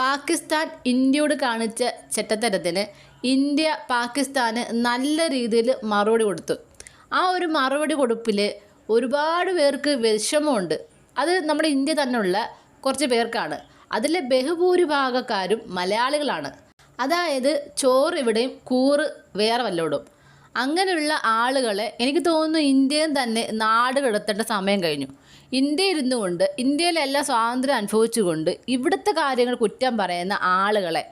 പാകിസ്ഥാൻ ഇന്ത്യയോട് കാണിച്ച ചെറ്റത്തരത്തിന് ഇന്ത്യ പാകിസ്ഥാന് നല്ല രീതിയിൽ മറുപടി കൊടുത്തു. ആ ഒരു മറുപടി കൊടുപ്പിൽ ഒരുപാട് പേർക്ക് വിഷമമുണ്ട്. അത് നമ്മുടെ ഇന്ത്യ തന്നെയുള്ള കുറച്ച് പേർക്കാണ്. അതിലെ ബഹുഭൂരിഭാഗക്കാരും മലയാളികളാണ്. അതായത് ചോറ് ഇവിടെയും കൂറ് വേറെ വല്ലോടും. അങ്ങനെയുള്ള ആളുകളെ എനിക്ക് തോന്നുന്നു ഇന്ത്യയും തന്നെ നാട് കിടത്തേണ്ട സമയം കഴിഞ്ഞു. ഇന്ത്യ ഇരുന്നുകൊണ്ട് ഇന്ത്യയിലെല്ലാം സ്വാതന്ത്ര്യം അനുഭവിച്ചുകൊണ്ട് ഇവിടുത്തെ കാര്യങ്ങൾ കുറ്റം പറയുന്ന ആളുകളെ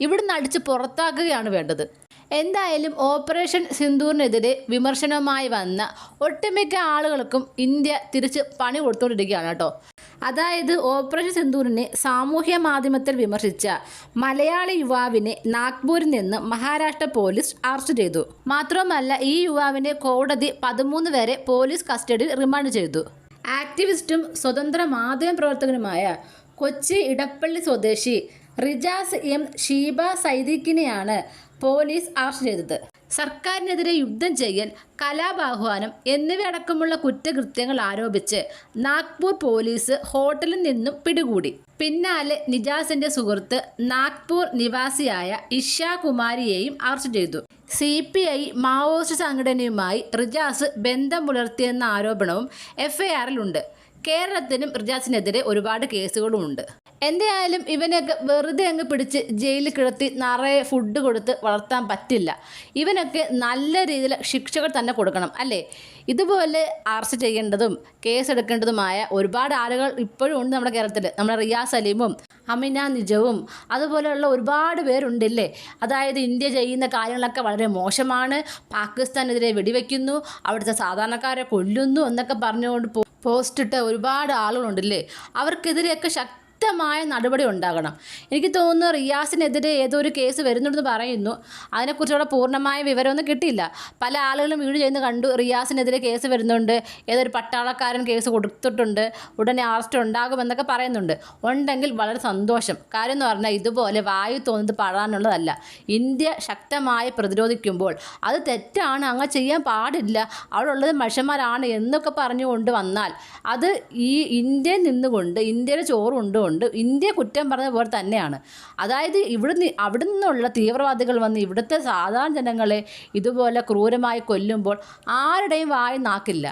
ഇവിടുന്ന് അടിച്ച് പുറത്താക്കുകയാണ് വേണ്ടത്. എന്തായാലും ഓപ്പറേഷൻ സിന്ദൂറിനെതിരെ വിമർശനവുമായി വന്ന ഒട്ടുമിക്ക ആളുകൾക്കും ഇന്ത്യ തിരിച്ച് പണി കൊടുത്തുകൊണ്ടിരിക്കുകയാണ് കേട്ടോ. അതായത് ഓപ്പറേഷൻ സിന്ദൂറിനെ സാമൂഹ്യ മാധ്യമത്തിൽ വിമർശിച്ച മലയാളി യുവാവിനെ നാഗ്പൂരിൽ നിന്ന് മഹാരാഷ്ട്ര പോലീസ് അറസ്റ്റ് ചെയ്തു. മാത്രമല്ല ഈ യുവാവിനെ കോടതി പതിമൂന്ന് വരെ പോലീസ് കസ്റ്റഡിയിൽ റിമാൻഡ് ചെയ്തു. ആക്ടിവിസ്റ്റും സ്വതന്ത്ര മാധ്യമ പ്രവർത്തകനുമായ കൊച്ചി ഇടപ്പള്ളി സ്വദേശി റിജാസ് എം ഷീബ സൈദിഖിനെയാണ് പോലീസ് അറസ്റ്റ് ചെയ്തത്. സർക്കാരിനെതിരെ യുദ്ധം ചെയ്യൽ കലാപാഹ്വാനം എന്നിവയടക്കമുള്ള കുറ്റകൃത്യങ്ങൾ ആരോപിച്ച് നാഗ്പൂർ പോലീസ് ഹോട്ടലിൽ നിന്നും പിടികൂടി. പിന്നാലെ നിജാസിന്റെ സുഹൃത്ത് നാഗ്പൂർ നിവാസിയായ ഇഷ കുമാരിയെയും അറസ്റ്റ് ചെയ്തു. സി പി ഐ മാവോയിസ്റ്റ് സംഘടനയുമായി റിജാസ് ബന്ധം പുലർത്തിയെന്ന ആരോപണവും എഫ്ഐആറിലുണ്ട്. കേരളത്തിനും റിജാസിനെതിരെ ഒരുപാട് കേസുകളുമുണ്ട്. എന്തായാലും ഇവനൊക്കെ വെറുതെ അങ്ങ് പിടിച്ച് ജയിലിൽ കിടത്തി നിറയെ ഫുഡ് കൊടുത്ത് വളർത്താൻ പറ്റില്ല. ഇവനൊക്കെ നല്ല രീതിയിൽ ശിക്ഷകൾ തന്നെ കൊടുക്കണം അല്ലേ? ഇതുപോലെ അറസ്റ്റ് ചെയ്യേണ്ടതും കേസെടുക്കേണ്ടതുമായ ഒരുപാട് ആളുകൾ ഇപ്പോഴും ഉണ്ട് നമ്മുടെ കേരളത്തിൽ നമ്മുടെ റിയാസ് സലീമും അമിന നിജവും അതുപോലെയുള്ള ഒരുപാട് പേരുണ്ടല്ലേ അതായത് ഇന്ത്യ ചെയ്യുന്ന കാര്യങ്ങളൊക്കെ വളരെ മോശമാണ്. പാകിസ്ഥാനെതിരെ വെടിവെക്കുന്നു അവിടുത്തെ സാധാരണക്കാരെ കൊല്ലുന്നു എന്നൊക്കെ പറഞ്ഞുകൊണ്ട് പോ- പോസ്റ്റ് ഇട്ട ഒരുപാട് ആളുകളുണ്ടല്ലേ അവർക്കെതിരെയൊക്കെ ശക്തി ശക്തമായ നടപടി ഉണ്ടാകണം. എനിക്ക് തോന്നുന്നു റിയാസിനെതിരെ ഏതോ ഒരു കേസ് വരുന്നുണ്ടെന്ന് പറയുന്നു. അതിനെക്കുറിച്ചുള്ള പൂർണമായ വിവരമൊന്നും കിട്ടിയില്ല. പല ആളുകളും വീട് ചെയ്യുന്ന കണ്ടു റിയാസിനെതിരെ കേസ് വരുന്നുണ്ട്. ഏതൊരു പട്ടാളക്കാരൻ കേസ് കൊടുത്തിട്ടുണ്ട്. ഉടനെ അറസ്റ്റ് ഉണ്ടാകുമെന്നൊക്കെ പറയുന്നുണ്ട്. ഉണ്ടെങ്കിൽ വളരെ സന്തോഷം. കാര്യം എന്ന് പറഞ്ഞാൽ ഇതുപോലെ വായു തോന്നുന്നത് പാടാനുള്ളതല്ല ഇന്ത്യ ശക്തമായി പ്രതിരോധിക്കുമ്പോൾ അത് തെറ്റാണ് അങ്ങ് ചെയ്യാൻ പാടില്ല അവിടെ ഉള്ളത് മനുഷ്യന്മാരാണ് എന്നൊക്കെ പറഞ്ഞുകൊണ്ട് വന്നാൽ അത് ഈ ഇന്ത്യയിൽ നിന്നുകൊണ്ട് ഇന്ത്യയുടെ ചോറ് കൊണ്ടുകൊണ്ട് ഇന്ത്യ കുറ്റം പറഞ്ഞ പോലെ തന്നെയാണ്. അതായത് ഇവിടുന്ന് അവിടെ നിന്നുള്ള തീവ്രവാദികൾ വന്ന് ഇവിടുത്തെ സാധാരണ ജനങ്ങളെ ഇതുപോലെ ക്രൂരമായി കൊല്ലുമ്പോൾ ആരുടെയും വായി നാക്കില്ല.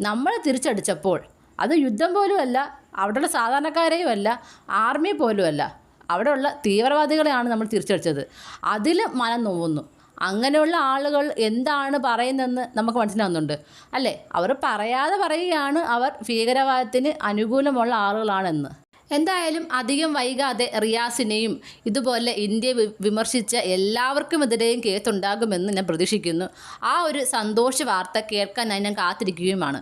നമ്മൾ തിരിച്ചടിച്ചപ്പോൾ അത് യുദ്ധം പോലുമല്ല അവിടെയുള്ള സാധാരണക്കാരെയും അല്ല ആർമി പോലുമല്ല. അവിടെയുള്ള തീവ്രവാദികളെയാണ് നമ്മൾ തിരിച്ചടിച്ചത്. അതിൽ മനം നോവുന്നു. അങ്ങനെയുള്ള ആളുകൾ എന്താണ് പറയുന്നതെന്ന് നമുക്ക് മനസ്സിലാവുന്നുണ്ട്. അല്ലേ? അവർ പറയാതെ പറയുകയാണ് അവർ ഭീകരവാദത്തിന് അനുകൂലമുള്ള ആളുകളാണെന്ന്. എന്തായാലും അധികം വൈകാതെ റിയാസിനെയും ഇതുപോലെ ഇന്ത്യ വിമർശിച്ച എല്ലാവർക്കും എല്ലാവർക്കുമെതിരെയും കേസുണ്ടാകുമെന്ന് ഞാൻ പ്രതീക്ഷിക്കുന്നു. ആ ഒരു സന്തോഷ വാർത്ത കേൾക്കാനായി ഞാൻ കാത്തിരിക്കുകയുമാണ്.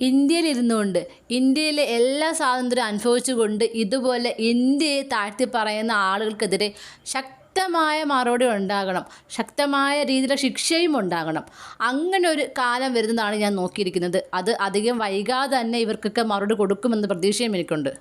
ഇന്ത്യയിൽ ഇരുന്നുകൊണ്ട് ഇന്ത്യയിലെ എല്ലാ സ്വാതന്ത്ര്യം അനുഭവിച്ചുകൊണ്ട് ഇതുപോലെ ഇന്ത്യയെ താഴ്ത്തി പറയുന്ന ആളുകൾക്കെതിരെ ശക്തമായ മറുപടി ഉണ്ടാകണം. ശക്തമായ രീതിയിലുള്ള ശിക്ഷയും ഉണ്ടാകണം. അങ്ങനെ ഒരു കാലം വരുന്നതാണ് ഞാൻ നോക്കിയിരിക്കുന്നത്. അത് അധികം വൈകാതെ തന്നെ ഇവർക്കൊക്കെ മറുപടി കൊടുക്കുമെന്ന പ്രതീക്ഷയും എനിക്കുണ്ട്.